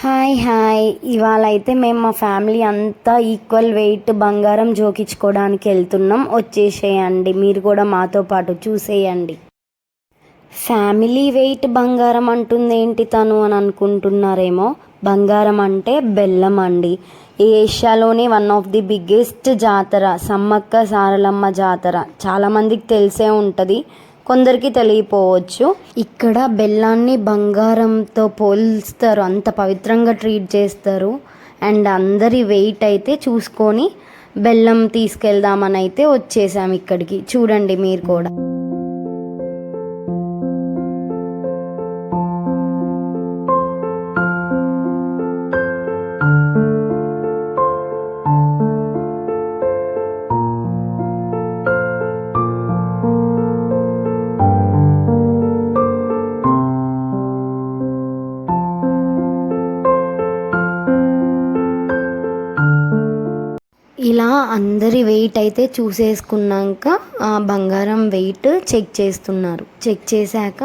Hi hi. ఇవాళ అయితే మేము మా ఫ్యామిలీ అంతా ఈక్వల్ వెయిట్ బంగారం జోకించుకోవడానికి వెళ్తున్నాం. వచ్చేసేయండి. మీరు కూడా మాతో పాటు చూసేయండి. ఫ్యామిలీ వెయిట్ బంగారం అంటుంది ఏంటి తను అని అనుకుంటున్నారేమో? బంగారం అంటే బెల్లం అండి. ఏషియాలోనే వన్ ఆఫ్ ది బిగ్గెస్ట్ జాతర సమ్మక్క సారలమ్మ జాతర. చాలామందికి తెలిసే ఉంటుంది. కొందరికి తెలియపోవచ్చు. ఇక్కడ బెల్లాన్ని బంగారంతో పోల్స్తారు. అంత పవిత్రంగా ట్రీట్ చేస్తారు. అండ్ అందరి వెయిట్ అయితే చూసుకొని బెల్లం తీసుకెళ్దామని అయితే వచ్చేసాం ఇక్కడికి. చూడండి మీరు కూడా. ఇలా అందరి వెయిట్ అయితే చూసేసుకున్నాక ఆ బంగారం వెయిట్ చెక్ చేస్తున్నారు. చెక్ చేశాక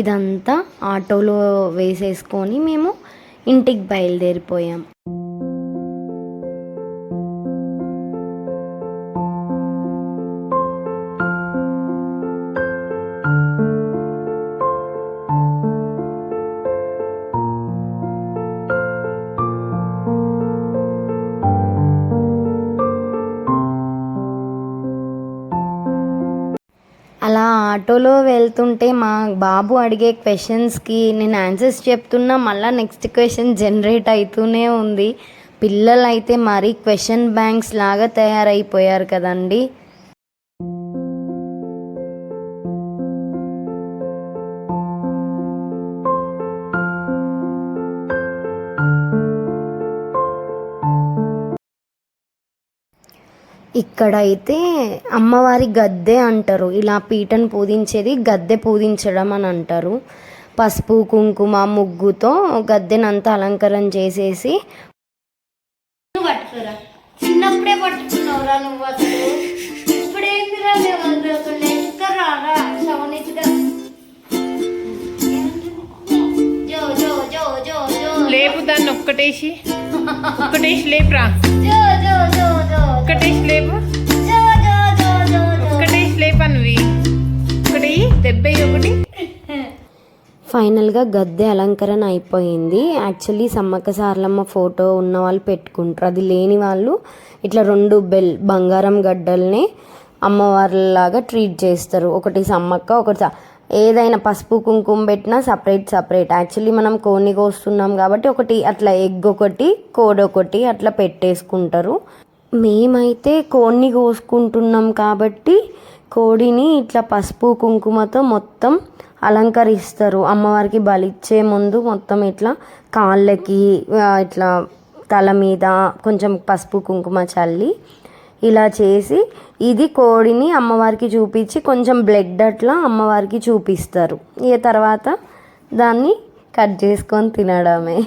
ఇదంతా ఆటోలో వేసేసుకొని మేము ఇంటికి బయలుదేరిపోయాం. ఆటోలో వెళ్తుంటే మా బాబు అడిగే క్వశ్చన్స్కి నేను ఆన్సర్స్ చెప్తున్నా మళ్ళీ నెక్స్ట్ క్వశ్చన్ జనరేట్ అవుతూనే ఉంది. పిల్లలైతే మరీ క్వశ్చన్ బ్యాంక్స్ లాగా తయారైపోయారు కదండీ. ఇక్కడ అయితే అమ్మవారి గద్దె అంటారు. ఇలా పీటను పూజించేది గద్దె పూజించడం అని అంటారు. పసుపు కుంకుమ ముగ్గుతో గద్దెనంతా అలంకరణ చేసేసి చిన్నప్పుడే పట్టుకున్నావురా నువ్వు అసలు. లేపు దాన్ని ఒక్కటేసి. ఒక్కటేసి లేపురా. జో జో జో. ఒక్కటే ఒక్కటేసి ఒక్కటే స్లేప్ అనివి ఒకటి డెబ్బై ఒకటి. ఫైనల్గా గద్దె అలంకరణ అయిపోయింది. యాక్చువల్లీ సమ్మక్క సారలమ్మ ఫోటో ఉన్న వాళ్ళు పెట్టుకుంటారు. అది లేని వాళ్ళు ఇట్లా రెండు బెల్ బంగారం గడ్డల్ని అమ్మవారిలాగా ట్రీట్ చేస్తారు. ఒకటి సమ్మక్క ఒకటి ఏదైనా పసుపు కుంకుమ పెట్టినా సపరేట్ సపరేట్. యాక్చువల్లీ మనం కోని కోస్తున్నాం కాబట్టి ఒకటి అట్లా ఎగ్ ఒకటి కోడొకటి ఒకటి అట్లా పెట్టేసుకుంటారు. మేమైతే కోడిని కోసుకుంటున్నాం కాబట్టి కోడిని ఇట్లా పసుపు కుంకుమతో మొత్తం అలంకరిస్తారు. అమ్మవారికి బలిచ్చే ముందు మొత్తం ఇట్లా కాళ్ళకి ఇట్లా తల మీద కొంచెం పసుపు కుంకుమ చల్లి ఇలా చేసి ఇది కోడిని అమ్మవారికి చూపించి కొంచెం బ్లడ్ అట్లా అమ్మవారికి చూపిస్తారు. ఇక తర్వాత దాన్ని కట్ చేసుకొని తినడమే.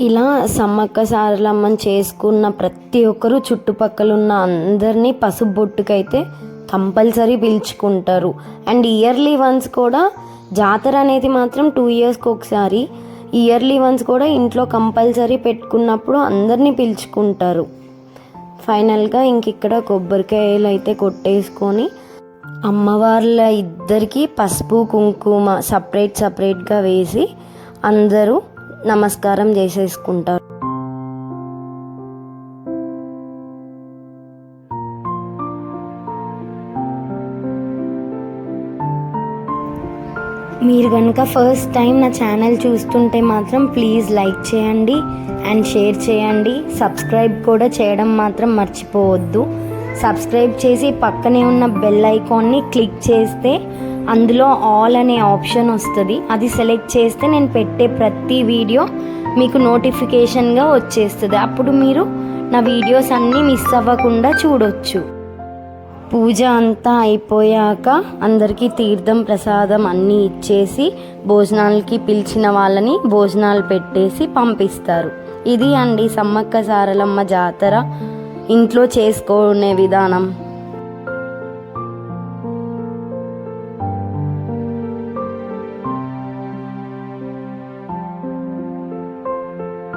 ఇలా సమ్మక్క సారలమ్మని చేసుకున్న ప్రతి ఒక్కరూ చుట్టుపక్కల ఉన్న అందరినీ పసుపు బొట్టుకైతే కంపల్సరీ పిలుచుకుంటారు. అండ్ ఇయర్లీ వన్స్ కూడా జాతర అనేది మాత్రం టూ ఇయర్స్కి ఒకసారి. ఇయర్లీ వన్స్ కూడా ఇంట్లో కంపల్సరీ పెట్టుకున్నప్పుడు అందరినీ పిలుచుకుంటారు. ఫైనల్గా ఇంక ఇక్కడ కొబ్బరికాయలు అయితే కొట్టేసుకొని అమ్మవార్ల ఇద్దరికి పసుపు కుంకుమ సపరేట్ సపరేట్గా వేసి అందరూ నమస్కారం చేసేసుకుంటారు. మీరు కనుక ఫస్ట్ టైం నా ఛానల్ చూస్తుంటే మాత్రం ప్లీజ్ లైక్ చేయండి అండ్ షేర్ చేయండి. సబ్స్క్రైబ్ కూడా చేయడం మాత్రం మర్చిపోవద్దు. సబ్స్క్రైబ్ చేసి పక్కనే ఉన్న బెల్ ఐకాన్ని క్లిక్ చేస్తే అందులో ఆల్ అనే ఆప్షన్ వస్తుంది. అది సెలెక్ట్ చేస్తే నేను పెట్టే ప్రతి వీడియో మీకు నోటిఫికేషన్గా వచ్చేస్తుంది. అప్పుడు మీరు నా వీడియోస్ అన్నీ మిస్ అవ్వకుండా చూడొచ్చు. పూజ అంతా అయిపోయాక అందరికీ తీర్థం ప్రసాదం అన్నీ ఇచ్చేసి భోజనాలకి పిలిచిన వాళ్ళని భోజనాలు పెట్టేసి పంపిస్తారు. ఇది అండి సమ్మక్క సారలమ్మ జాతర. ఇంట్లో చేసుకునే విధానం.